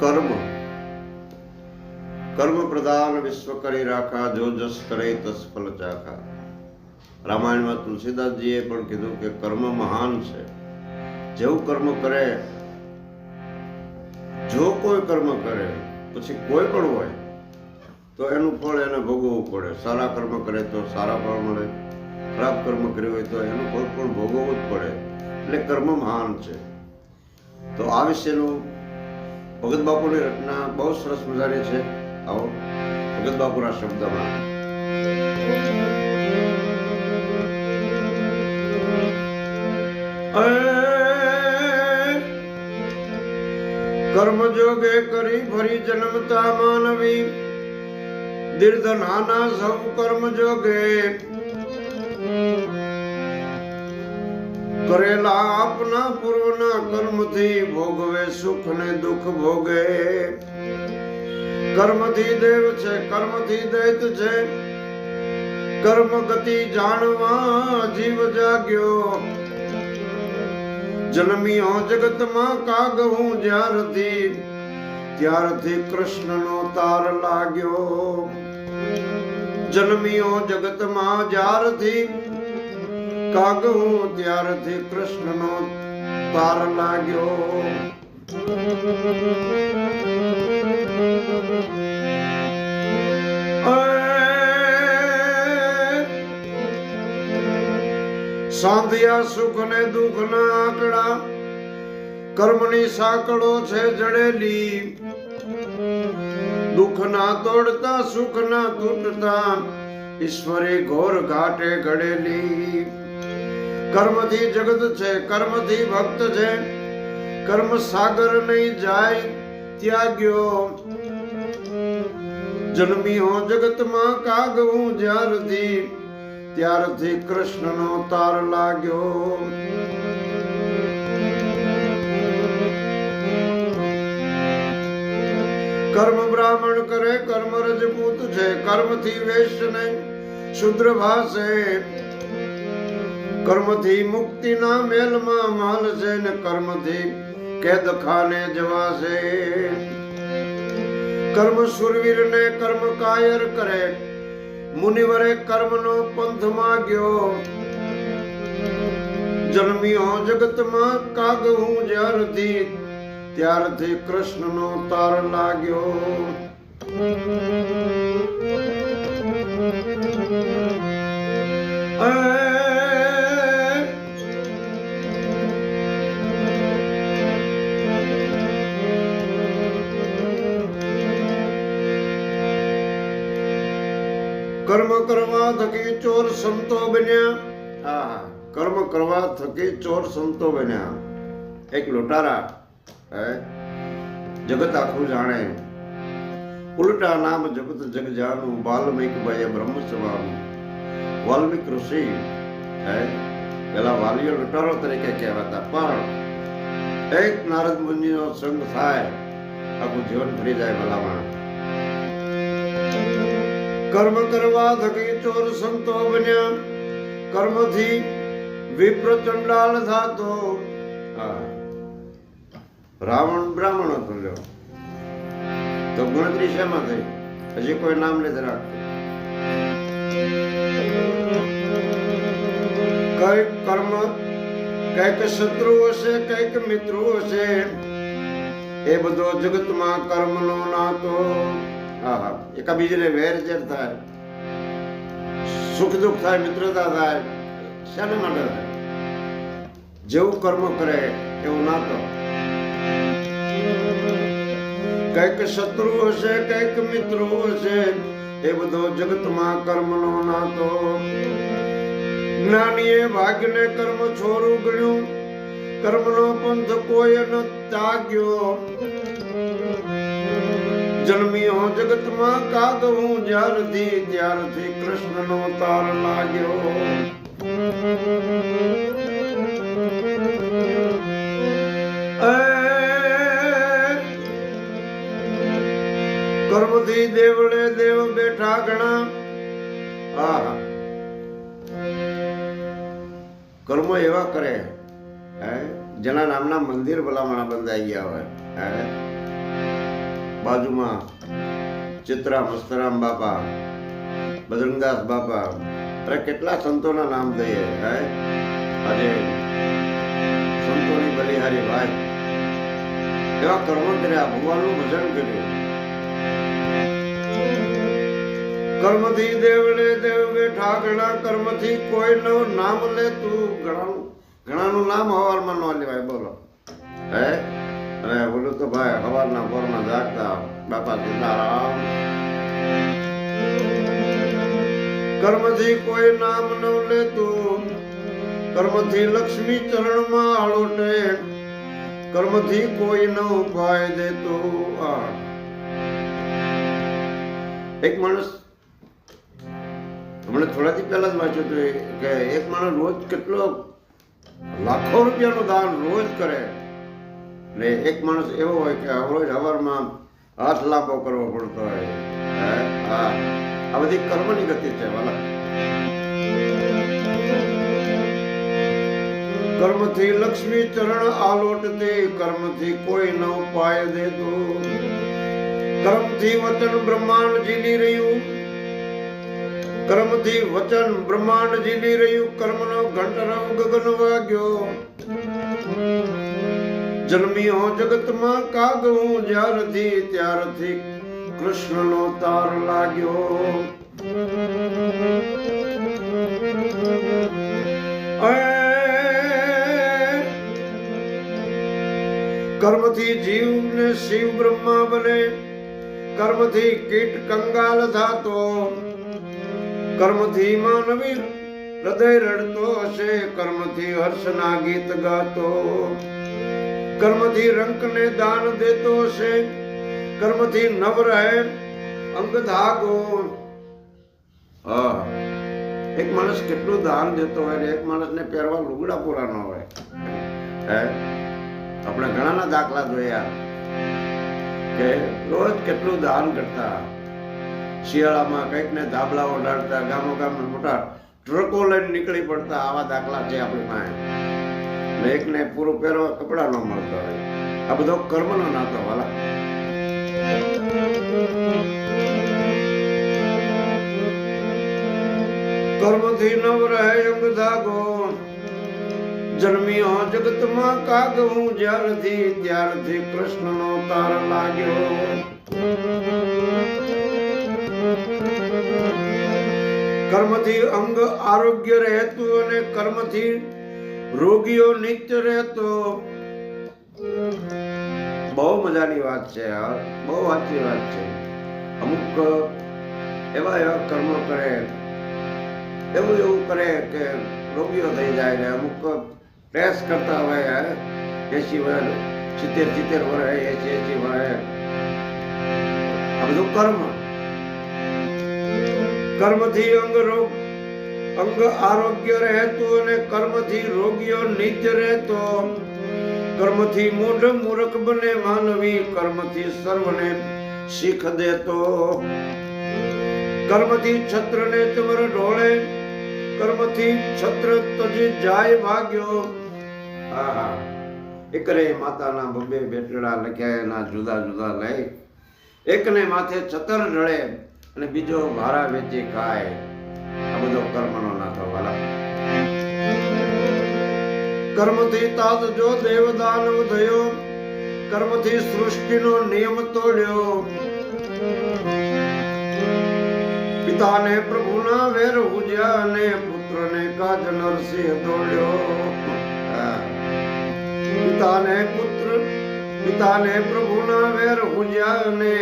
કર્મ. કર્મ પ્રધાન વિશ્વ કરી રાખા જો જસ કરે તસ ફલ ચાખા રામાયણમાં તુલસીદાસજીએ પણ કીધું કે કર્મ મહાન છે. જેવું કર્મ કરે, જો કોઈ કર્મ કરે, પછી કોઈ પણ હોય, તો એનું ફળ એને ભોગવવું પડે. સારા કર્મ કરે તો સારા ફળ મળે. ખરાબ કર્મ કર્યું હોય તો એનું ફળ પણ ભોગવવું જ પડે. એટલે કર્મ મહાન છે. તો આ વિશેનું ભગત બાપુની રચના બહુ સરસ મજાની છે. આવો, ભગત બાપુના શબ્દમાં. કર્મ જોગે કરી ફરી જન્મતા માનવી. દીર્ઘ નાના સૌ કર્મ જોગે કરેલા આપના પૂર્વના કર્મથી ભોગવે સુખ ને દુઃખ ભોગે. કર્મથી દેવ છે, કર્મથી દૈત છે. કર્મ ગતિ જાણવા જીવ જાગ્યો. જન્મ્યો જગતમાં કાગ હું જ્યારથી, ત્યારથી કૃષ્ણનો તાર લાગ્યો. જન્મ્યો જગતમાં જ્યારથી કાગ ત્યારથી કૃષ્ણનો તાર લાગ્યો. સાંધિયા સુખ ને દુઃખ ના આંકડા, કર્મની સાંકળો છે જડેલી. દુઃખ ના તોડતા સુખ ના તૂટતા, ઈશ્વરે ઘોર ઘાટે ઘડેલી. કર્મથી જગત છે, કર્મથી ભક્ત છે. કર્મ સાગર નહીં જાય, ત્યાગ્યો. જન્મ્યો જગતમાં કાગ હું જ્યારથી, ત્યારથી કૃષ્ણનો તાર લાગ્યો. કર્મ બ્રાહ્મણ કરે, કર્મ રજપૂત છે. કર્મથી વેશ નહીં, શુદ્ર ભાષે. કર્મથી મુક્તિના મેલમાં માલ છે ને કર્મથી કેદ ખાને જવાશે. કર્મ સુરવીર ને કર્મ કાયર કરે. મુનિવરે કર્મનો પંથ માગ્યો. જન્મ્યો જગતમાં કાગ હું જ્યારથી, ત્યારથી કૃષ્ણનો તાર લાગ્યો. કર્મ કરવા થકી ચોર સંતો બન્યા. હા કર્મ કરવા થકી ચોર સંતો બન્યા. એક લોટારા, હે? જગત આખું જાણે. ઉલટા નામ જગત જગ જાનું વાલ્મિક ભય બ્રહ્મ સવાનું વાલ્મિક ઋષિ, હે? પેલા વાલીઓ લટારો તરીકે કહેવાતા. પણ એક નારદ મુનિનો સંગ થાય, આખું જીવન ફરી જાય ભલામણ. કર્મ કરવા થકી ચોર સંતો બન્યા. કર્મથી વિપ્ર ચંડાલ થાતો. રાવણ બ્રાહ્મણ હતો લ્યો. તો ગણતરી શેમાં થઈ? હજી કોઈ નામ નથી રાખતું કંઈક કર્મ, કંઈક શત્રુ હશે, કંઈક મિત્રો હશે. એ બધો જગતમાં કર્મનો નાતો. એકા બીજાને વેર ઝેર થાય. સુખ દુઃખ થાય, મિત્રતા થાય. શાના માટે થાય? જેવું કર્મ કરે, એવું નાતો કંઈક શત્રુ હશે, કંઈક મિત્રો હશે. એ બધો જગતમાં કર્મનો નાતો. જ્ઞાનીએ ભાગ્યને કર્મ છોરું ગણ્યું. કર્મનો પંથ કોઈ ન ત્યાગ્યો. જન્મ્યો જગતમાં કાગ હું જ્યારથી, ત્યારથી કૃષ્ણનો તાર લાગ્યો. કર્મથી દેવળે દેવ બેઠા ઘણા આ કર્મો એવા કરે, હે? જેના નામના મંદિર ભલામણા બંધાઈ ગયા હોય, હે? બાજુમાં ચિત્રા મસ્તરામ બાપા, બજરંગદાસ બાપા, અરે કેટલા સંતોના નામ લઈએ, હે? આજે સંતોની બલિહારી ભાઈ. એવા કર્મો કર્યા, ભગવાનનું ભજન કર્યું. કર્મથી દેવડે દેવ બેઠા ઘણા કર્મથી કોઈ નું નામ લે તું. ઘણાનું ઘણાનું નામ હવારમાં ન લેવાય, બોલો. હે? અને બોલું તો ભાઈ, હવારના પોરમાં જાગતા કર્મથી કોઈ નામ ન લેતું. કર્મથી લક્ષ્મી ચરણમાં આળોટે કર્મથી કોઈ ન ઉપાય દેતો. એક માણસ હમણાં થોડા દિવસ પહેલા જ વાંચ્યું હતું કે એક માણસ રોજ કેટલો લાખો રૂપિયાનું દાન રોજ કરે. ને એક માણસ એવો હોય કે રોજ હવારમાં હાથ લાંબો કરવો પડતો હોય. આ બધી કર્મની ગતિ છે, વાલા. કર્મથી લક્ષ્મી ચરણ આલોટતે, કર્મથી કોઈ ન ઉપાય દેતો. કર્મથી વચન બ્રહ્માંડ જીલી રહ્યું. કર્મથી વચન બ્રહ્માંડ જીલી રહ્યું. કર્મનો ઘંટરવ ગગન વાગ્યો. જન્મ્યો જગતમાં કાગ હું જ્યારથી ત્યારથી કૃષ્ણનો તાર લાગ્યો. કર્મથી જીવ ને શિવ બ્રહ્મા બને, કર્મથી કીટ કંગાલ થતો કર્મથી માનવી હૃદય રડતો હશે, કર્મથી હર્ષના ગીત ગાતો. કર્મથી રંકને દાન દેતો હશે. કર્મથી નવ રહે, અંગ ધાગો. એક માણસ કેટલું દાન દેતો હોય ને, એક માણસને પહેરવા લુગડા પૂરા ન હોય. હે? આપણે ઘણાના દાખલા જોયા કે રોજ કેટલું દાન કરતા. શિયાળામાં કંઈક ને ધાબળા ઓઢાડતા ગામો ગામ મોટા ટ્રકો લઈને નીકળી પડતા આવા દાખલા છે આપણી પાસે. એકને પૂરું પહેરવા કપડા ન મળતા હોય. આ બધો કર્મનો નાતો, વાલા. કર્મથી નવ રહે અંગ ધાગો. જન્મ્યો જગતમાં કાગ હું જ્યારથી ત્યારથી કૃષ્ણનો તાર લાગ્યો. કર્મથી અંગ આરોગ્ય રહેતું અને કર્મથી રોગીઓ નિત્ય રહેતો. બહુ મજાની વાત છે યાર બહુ સાચી વાત છે. અમુક એવા એવા કર્મો કરે, એવું એવું કરે કે રોગીઓ થઈ જાય ને અમુક પ્રેસ કરતા હોય એસી વર્ષ સિત્તેર સિત્તેર વર્ષ એસી એસી વર્ષ આ બધું કર્મ. કર્મથી અંગ રોગ અંગ આરોગ્ય રહેતું અને કર્મથી રોગીઓ નિત્ય રહેતો. કર્મથી મૂઢ મૂરખ બને, માનવી કર્મથી સર્વને શીખ દેતો. કર્મથી છત્રને ચમર ઢોળે, કર્મથી છત્ર તજી જાય ભાગ્યો આહા એકરે માતાના બબે બેટડા લખ્યા, એના જુદા જુદા લઈ એકને માથે છતર ઢળે અને બીજો ભારા વેચી ખાય. આ બધો કર્મનો નાથો વાલા. કર્મથી તાત જો દેવ દાનવ થયો કર્મથી સૃષ્ટિનો નિયમ તોડ્યો. પિતાને પ્રભુના વેર ઉજ્યા અને પુત્રને કાજ નરસિંહ દોડ્યો. પિતાને પુત્ર, પિતાને પ્રભુના વેર ઉજ્યા અને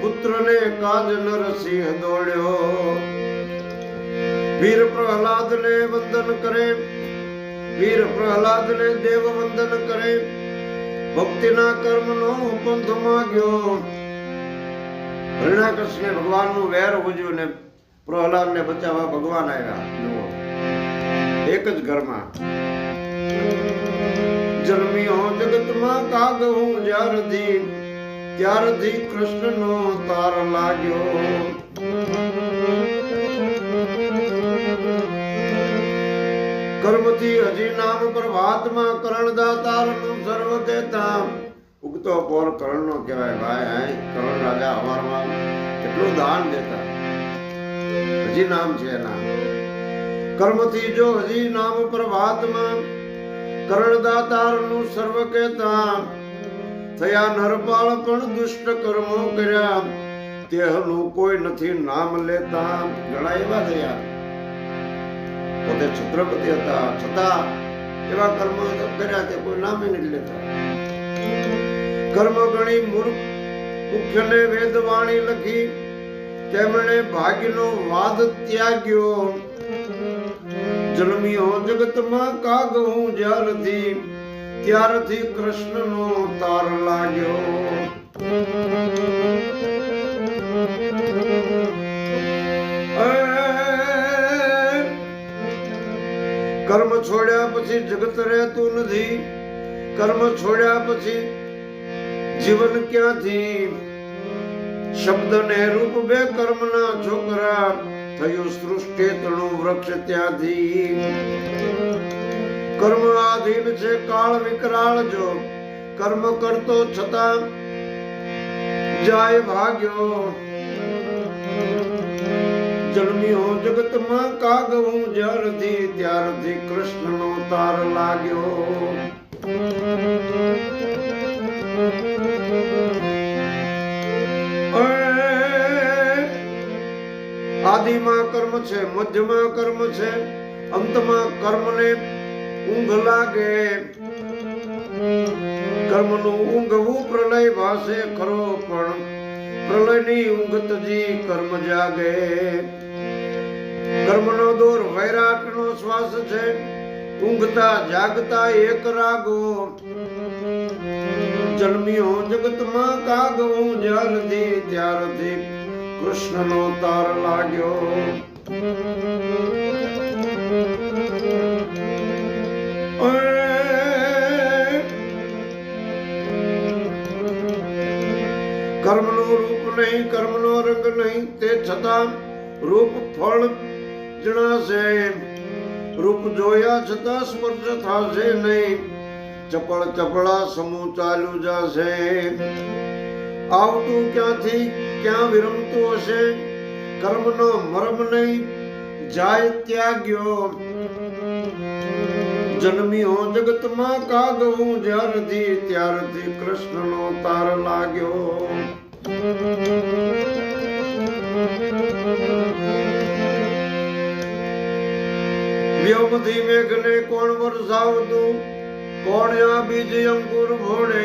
પુત્રને કાજ નરસિંહ દોડ્યો વીર પ્રહલાદ ને વંદન કરે. વીર પ્રહલાદને દેવ વંદન કરે. ભક્તિના કર્મનો પંથ માગ્યો. હરિણાકૃષ્ણે ભગવાનનું વેર ઉજ્યું ને પ્રહલાદને બચાવવા ભગવાન આવ્યા. એક જ ઘરમાં. જન્મ્યો જગતમાં કાગ હું જ્યારથી, ત્યારથી કૃષ્ણનો તાર લાગ્યો. કર્મથી હજી નામ પ્રભાતમાં કરણ દાતારનું સર્વ દેતા ઉગતો પોર પોર કરણનો કહેવાય ભાઈ હાય કરણ રાજા અમારમાં કેટલું દાન દેતા. હજી નામ છે એના. કર્મથી જો હજી નામ પ્રભાતમાં કરણદાતારનું સર્વ કહેતા થયા નરપાળ પણ દુષ્ટ કર્મો કર્યા. તેહનું કોઈ નથી નામ લેતા. ઘણા એવા થયા. પોતે છત્રપતિ હતા, છતાં એવા કર્મ કર્યા તે કોઈ નામે નથી લેતા. કર્મ ગણી મૂર્ખ, મુખ્યને વેદવાણી લખી, તેમણે ભાગ્યનો વાદ ત્યાગ્યો. જન્મ્યો જગતમાં કાગ હું જ્યારથી, ત્યારથી કૃષ્ણનો તાર લાગ્યો. કર્મ છોડ્યા પછી જગત રહેતું નથી. કર્મ છોડ્યા પછી જીવન ક્યાંથી? શબ્દ ને રૂપ બે કર્મના છોકરા થયું સૃષ્ટિ તણું વૃક્ષ ત્યાંથી. કર્મ આધીન છે કાળ વિકરાળ જો. કર્મ કરતો છતાં જાય ભાગ્યો. જન્મ્યો જગતમાં કાગ હું જ્યારથી ત્યારથી કૃષ્ણનો તાર લાગ્યો. આદિમાં કર્મ છે, મધ્યમાં કર્મ છે, અંતમાં કર્મને ઊંઘ લાગે. કર્મનું ઊંઘવું પ્રલય ભાષે ખરો પણ પ્રલયની ઊંઘ કર્મ જાગે. કર્મનો દોર વૈરાટનો શ્વાસ છે. ઊંઘતા જાગતા એક રાગો. જન્મ્યો જગતમાં કાગ જ્યારથી ત્યારથી કૃષ્ણનો તાર લાગ્યો. નહીં, કર્મનો રંગ નહીં, તે છતાં રૂપ ફળ જણાશે. રૂપ જોયા છતાં સ્પર્શ થશે નહીં. ચપળ ચપળા સમૂહ ચાલુ જશે. આવતું ક્યાંથી ક્યાં વિરમતું હશે? કર્મનો મરમ નહીં, જાય ત્યાગ્યો. જન્મ્યો જગતમાં કાગવું જ્યારથી, ત્યારથી કૃષ્ણનો તાર લાગ્યો. વ્યોમથી મેઘને કોણ વરસાવતું? કોણ આ બીજ અંકુર ભોણે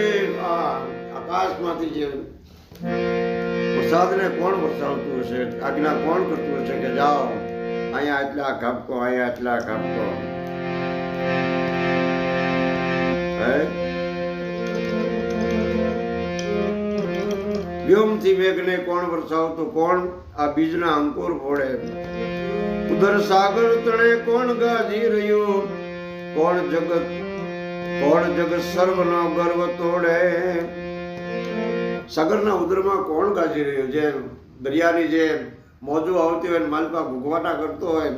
આકાશમાંથી જે વરસાદને કોણ વરસાવતું હશે? આજ્ઞા કોણ કરતું હશે કે જાઓ? અહીંયા એટલા કાપકો અહીંયા એટલા કાપકો હે? વ્યોમથી મેઘને કોણ વરસાવતું? કોણ આ બીજના અંકુર ફોડે? ઉધર સાગર તણે કોણ ગાજી રહ્યું? કોણ જગત કોણ જગત સર્વનો ગર્વ તોડે? સાગરના ઉદરમાં કોણ ગાજી રહ્યું? જે દરિયાની જે મોજું આવતી હોય માલપા ભૂગવાટા કરતો હોય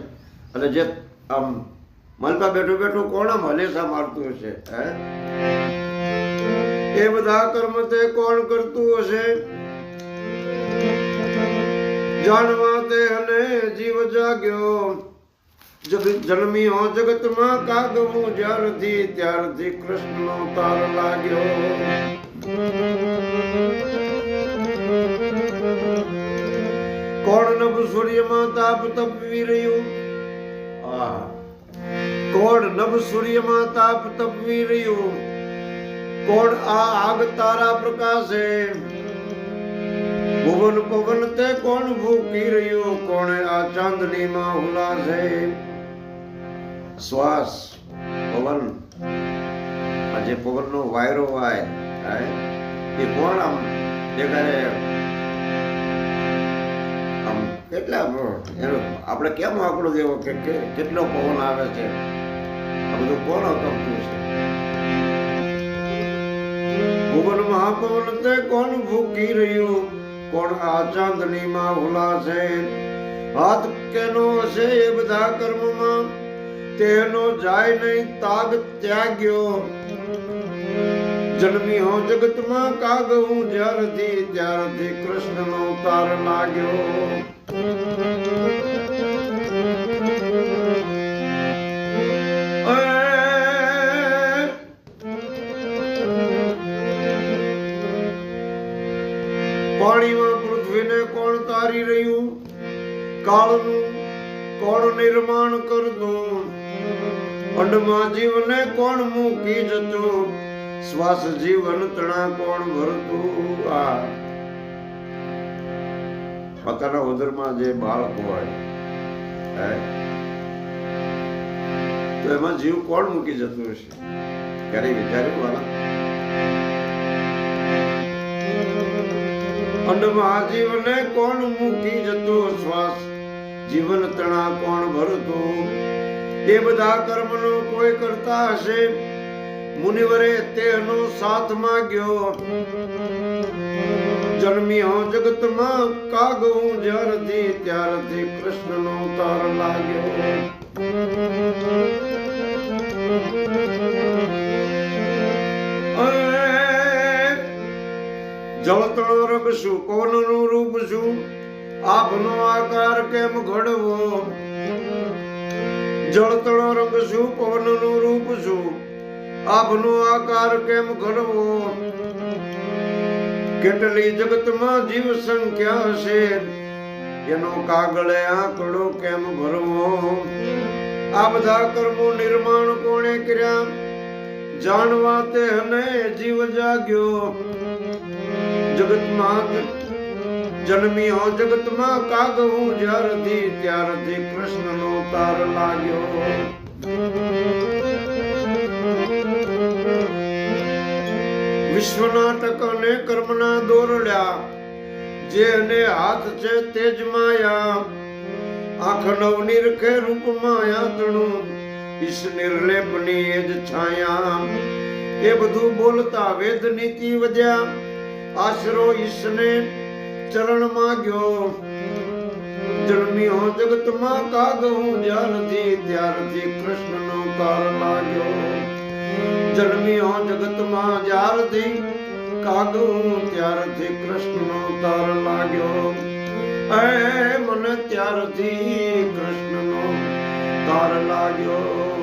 અને જે આમ માલપા બેઠું બેઠું કોણ આમ હલેસા મારતું હશે, હે? એ બધા કર્મ તે કોણ કરતું હશે? જાણવા તે અને જીવ જાગ્યો. જગત જન્મ્યો જગતમાં કાગવું જ્યારથી ત્યારથી કૃષ્ણનો તાર લાગ્યો. કોણ નભ સૂર્યમાં તાપ તપવી રહ્યું? કોણ નભ સૂર્યમાં તાપ તપવી રહ્યું? કોણ આ આગ તારા પ્રકાશે? ભુવન પવન તે કોણ ભૂકી રહ્યું? કોણે આ ચાંદનીમાં ઉલાસે? શ્વાસ, પવન. આજે પવનનો વાયરો વાય એ કોણ આમ? દેખાડે આમ કેટલા એનો આપણે કેમ આંકડો દેવો કે કેટલો પવન આવે છે? આ બધું કોણ કરતું છે? ભુવન મહાપવન તે કોણ ભૂકી રહ્યું? કોણ આ ચાંદનીમાં ઉલાશે હાથ કેનો છે એ બધા કર્મમાં? તેનો જાય નહીં તાગ ત્યાગ્યો. જન્મી જન્મ્યો જગતમાં કાગ હું જ્યારથી ત્યારથી કૃષ્ણનો અવતાર લાગ્યો. પૃથ્વીને તારી રહ્યું? કાળનું કોણ નિર્માણ કરતું? અંડમાં જીવને કોણ મૂકી જતો? શ્વાસ જીવન તણા કોણ ભરતું? આ. પોતાના ઉદરમાં જે બાળક હોય તો એમાં જીવ કોણ મૂકી જતું હશે? ક્યારેય વિચાર્યું, વાલા? અંડમાં મહાજીવને કોણ મૂકી જતો શ્વાસ? જીવન તણા કોણ ભરતો? તે બધા કર્મનો કોઈ કરતા હશે? મુનિવરે તેનો સાથ માગ્યો. જન્મ્યો જગતમાં કાગ હું જ્યારથી ત્યારથી કૃષ્ણનો તાર લાગ્યો. જળતળો રંગ શું પવનનું રૂપ શું આપનો આકાર કેમ ઘડવો? જળતળો રંગ શું પવનનું રૂપ શું આપનો આકાર કેમ ઘડવો? કેટલી જગતમાં જીવ સંખ્યા હશે? એનો કાગળે આંકડો કેમ ભરવો? આ બધા કર્મો નિર્માણ કોણે કર્યા? જાણવા તે હને જીવ જાગ્યો. જગતમાં જન્મ્યો જગતમાં કાગ હું જ્યારથી ત્યારથી કૃષ્ણનો તાર લાગ્યો. વિશ્વનાટક અને કર્મના દોરડ્યા જે અને હાથ છે તેજ માયા. આંખ નવ નિરખે રૂપ માયા તણું, ઈશ નિર્લેપની એ જ છાયા. એ બધું બોલતા વેદ નીતિ વધ્યા. આશરો ઈશને ચરણ માગ્યો જન્મ્યો જગતમાં કાગ હું જ્યારથી ત્યારથી કૃષ્ણનો તાર લાગ્યો જન્મ્યો જગતમાં જ્યારથી કાગ હું ત્યારથી કૃષ્ણનો તાર લાગ્યો એ મને ત્યારથી કૃષ્ણનો તાર લાગ્યો